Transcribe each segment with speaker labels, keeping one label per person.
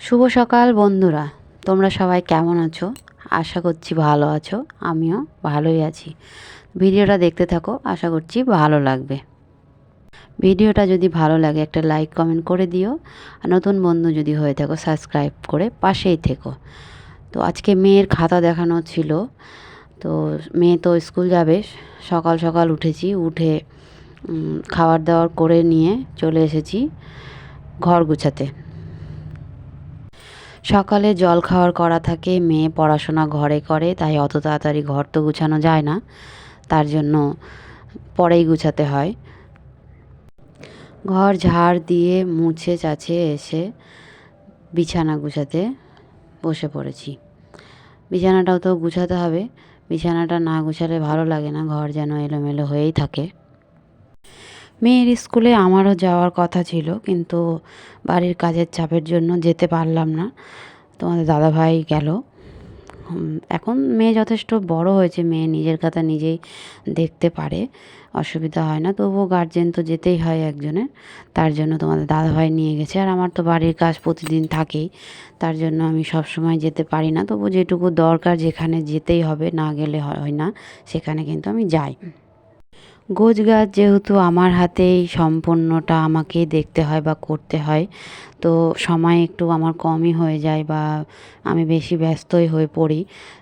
Speaker 1: শুভ সকাল বন্ধুরা। তোমরা সবাই কেমন আছো? আশা করছি ভালো আছো। আমিও ভালোই আছি। ভিডিওটা দেখতে থাকো, আশা করছি ভালো লাগবে। ভিডিওটা যদি ভালো লাগে, একটা লাইক কমেন্ট করে দিও। আর নতুন বন্ধু যদি হয়ে থাকো, সাবস্ক্রাইব করে পাশেই থেকো। তো আজকে মেয়ের খাতা দেখানো ছিল। তো মেয়ে তো স্কুল যাবে। সকাল সকাল উঠেছি, উঠে খাবার দাবার করে নিয়ে চলে এসেছি ঘর গুছাতে। সকালে জল খাওয়ার করা থাকে, মেয়ে পড়াশোনা ঘরে করে, তাই অত তাড়াতাড়ি ঘর তো গুছানো যায় না। তার জন্য পরেই গুছাতে হয়। ঘর ঝাড় দিয়ে মুছে চাছে এসে বিছানা গুছাতে বসে পড়েছি। বিছানাটাও তো গুছাতে হবে। বিছানাটা না গুছালে ভালো লাগে না, ঘর যেন এলোমেলো হয়েই থাকে। মেয়ের স্কুলে আমারও যাওয়ার কথা ছিল, কিন্তু বাড়ির কাজের চাপের জন্য যেতে পারলাম না। তোমাদের দাদাভাই গেল। এখন মেয়ে যথেষ্ট বড় হয়েছে, মেয়ে নিজের কথা নিজেই দেখতে পারে, অসুবিধা হয় না। তবুও গার্জেন তো যেতেই হয় একজনের, তার জন্য তোমাদের দাদাভাই নিয়ে গেছে। আর আমার তো বাড়ির কাজ প্রতিদিন থাকেই, তার জন্য আমি সব সময় যেতে পারি না। তবু যেটুকু দরকার যেখানে যেতেই হবে, না গেলে হয় না, সেখানে কিন্তু আমি যাই। গোছ গাছ যেহেতু আমার হাতেই সম্পূর্ণটা আমাকেই দেখতে হয় বা করতে হয়, তো সময় একটু আমার কমই হয়ে যায় বা আমি বেশি ব্যস্তই হয়ে পড়ি।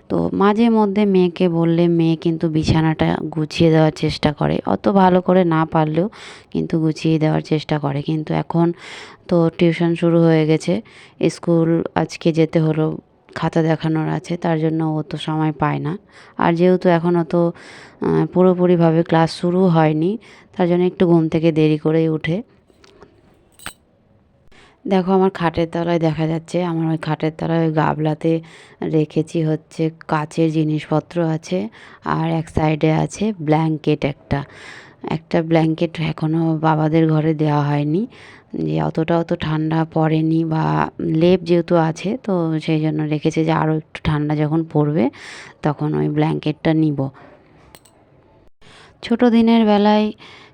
Speaker 1: তো মাঝে মধ্যে মেয়েকে বললে মেয়ে কিন্তু বিছানাটা গুছিয়ে দেওয়ার চেষ্টা করে। অত ভালো করে না পারলেও কিন্তু গুছিয়ে দেওয়ার চেষ্টা করে। কিন্তু এখন তো টিউশন শুরু হয়ে গেছে, স্কুল আজকে যেতে হলো খাতা দেখানোর আছে, তার জন্য ও তো সময় পায় না। আর যেহেতু এখনও তো পুরোপুরিভাবে ক্লাস শুরু হয়নি, তার জন্য একটু ঘুম থেকে দেরি করেই উঠে। দেখো আমার খাটের তলায় দেখা যাচ্ছে, আমার ওই খাটের তলায় ওই গাবলাতে রেখেছি হচ্ছে কাচের জিনিসপত্র আছে, আর এক সাইডে আছে ব্ল্যাঙ্কেট একটা। একটা ব্ল্যাঙ্কেট এখনও বাবাদের ঘরে দেওয়া হয়নি। যে অতটা অত ঠান্ডা পড়েনি বা লেপ যেহেতু আছে, তো সেই জন্য রেখেছে যে আরও একটু ঠান্ডা যখন পড়বে তখন ওই ব্ল্যাঙ্কেটটা নিব। ছোট দিনের বেলায়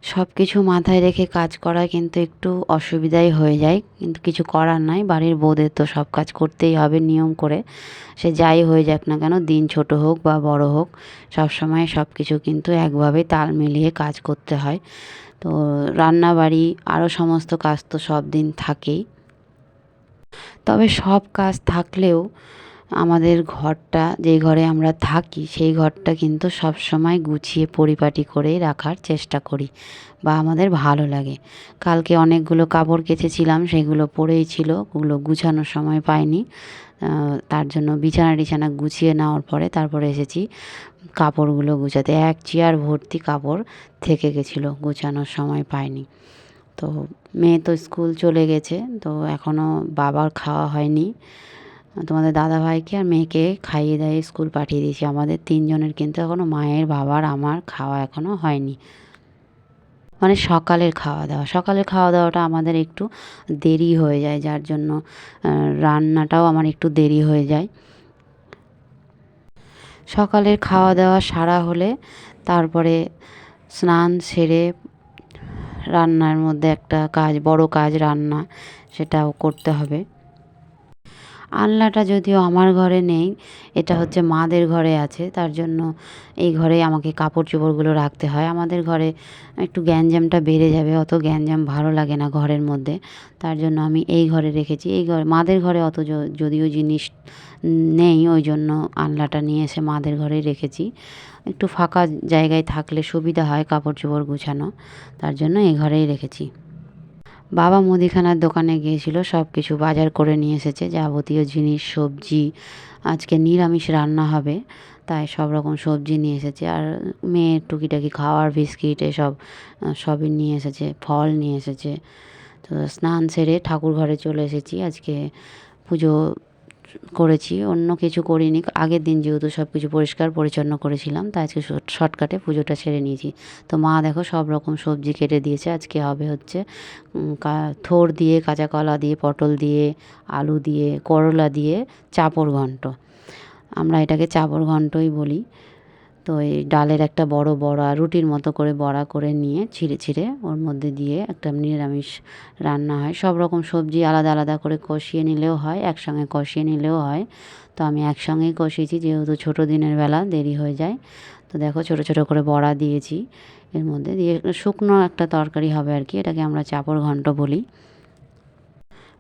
Speaker 1: সব কিছু মাথায় রেখে কাজ করা কিন্তু একটু অসুবিধাই হয়ে যায়। কিন্তু কিছু করার নাই, বাড়ির বউদের তো সব কাজ করতেই হবে নিয়ম করে। সে যাই হয়ে যাক না কেন, দিন ছোট হোক বা বড় হোক সব সময় সব কিছু কিন্তু একভাবে তাল মিলিয়ে কাজ করতে হয়। তো রান্না বাড়ি আরও সমস্ত কাজ তো সব দিন থাকেই। তবে সব কাজ থাকলেও আমাদের ঘরটা যেই ঘরে আমরা থাকি, সেই ঘরটা কিন্তু সব সময় গুছিয়ে, পরিপাটি করেই রাখার চেষ্টা করি বা আমাদের ভালো লাগে। কালকে অনেকগুলো কাপড় কেচেছিলাম, সেগুলো পড়েই ছিল, ওগুলো গুছানোর সময় পাইনি। তার জন্য বিছানা টিছানা গুছিয়ে নেওয়ার পরে তারপরে এসেছি কাপড়গুলো গুছাতে। এক চেয়ার ভর্তি কাপড় থেকে গেছিল, গুছানোর সময় পাইনি। তো মেয়ে তো স্কুল চলে গেছে, তো এখনও বাবার খাওয়া হয়নি। তোমাদের দাদা ভাইকে আর মেয়েকে খাইয়ে দাইয়ে স্কুল পাঠিয়ে দিয়েছি। আমাদের তিনজনের কিন্তু এখনও মায়ের, বাবার, আমার খাওয়া এখনও হয়নি। মানে সকালের খাওয়া দাওয়া। সকালের খাওয়া দাওয়াটা আমাদের একটু দেরি হয়ে যায়, যার জন্য রান্নাটাও আমার একটু দেরি হয়ে যায়। সকালের খাওয়া দাওয়া সারা হলে তারপরে স্নান সেরে রান্নার মধ্যে একটা কাজ, বড় কাজ রান্না, সেটাও করতে হবে। আলনাটা যদিও আমার ঘরে নেই, এটা হচ্ছে মাদের ঘরে আছে, তার জন্য এই ঘরে আমাকে কাপড় চোপড়গুলো রাখতে হয়। আমাদের ঘরে একটু গ্যাঞ্জামটা বেড়ে যাবে, অত গ্যাঞ্জাম ভালো লাগে না ঘরের মধ্যে, তার জন্য আমি এই ঘরে রেখেছি। এই ঘরে, মাদের ঘরে অত যদিও জিনিস নেই, ওই জন্য আলনাটা নিয়ে এসে মাদের ঘরেই রেখেছি। একটু ফাঁকা জায়গায় থাকলে সুবিধা হয় কাপড় চোপড় গুছানো, তার জন্য এই ঘরেই রেখেছি। বাবা মুদিখানার দোকানে গিয়েছিল সব কিছু বাজার করে নিয়ে এসেছে, যাবতীয় জিনিস, সবজি, আজকে নিরামিষ রান্না হবে, তাই সব রকম সবজি নিয়ে এসেছে, আর মেয়ের টুকিটাকি খাওয়ার বিস্কিট এসব সবই নিয়ে এসেছে, ফল নিয়ে এসেছে। তো স্নান সেরে ঠাকুর ঘরে চলে এসেছি, আজকে পুজো করেছি, অন্য কিছু করিনি। আগের দিন যেহেতু সব কিছু পরিষ্কার পরিচ্ছন্ন করেছিলাম, তাই আজকে শর্টকাটে পুজোটা সেরে নিয়েছি। তো মা দেখো সব রকম সবজি কেটে দিয়েছে, আজকে হবে হচ্ছে থোর দিয়ে, কাঁচা কলা দিয়ে, পটল দিয়ে, আলু দিয়ে, করলা দিয়ে চাপড় ঘন্ট আমরা এটাকে চাপড় ঘন্টই বলি। তো এই ডালের একটা বড় বড়া রুটির মতো করে বড়া করে নিয়ে ছিঁড়ে ছিঁড়ে ওর মধ্যে দিয়ে একটা নিরামিষ রান্না হয়। সব রকম সবজি আলাদা আলাদা করে কষিয়ে নিলেও হয়, একসঙ্গে কষিয়ে নিলেও হয়। তো আমি একসঙ্গেই কষিয়েছি, যেহেতু ছোটো দিনের বেলা দেরি হয়ে যায়। তো দেখো ছোটো ছোটো করে বড়া দিয়েছি। এর মধ্যে দিয়ে শুকনো একটা তরকারি হবে আর কি, এটাকে আমরা চাপড় ঘন্ট বলি।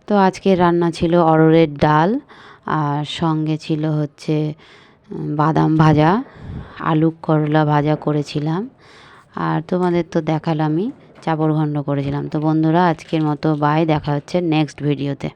Speaker 1: তো আজকের রান্না ছিল অরড়ের ডাল, আর সঙ্গে ছিল হচ্ছে বাদাম ভাজা। আলু করলা ভাজা করেছিলাম। আর তোমাদের তো দেখালামই, চাপড় ঘণ্ড করেছিলাম। তো বন্ধুরা, আজকের মতো বাই, দেখা হচ্ছে নেক্সট ভিডিওতে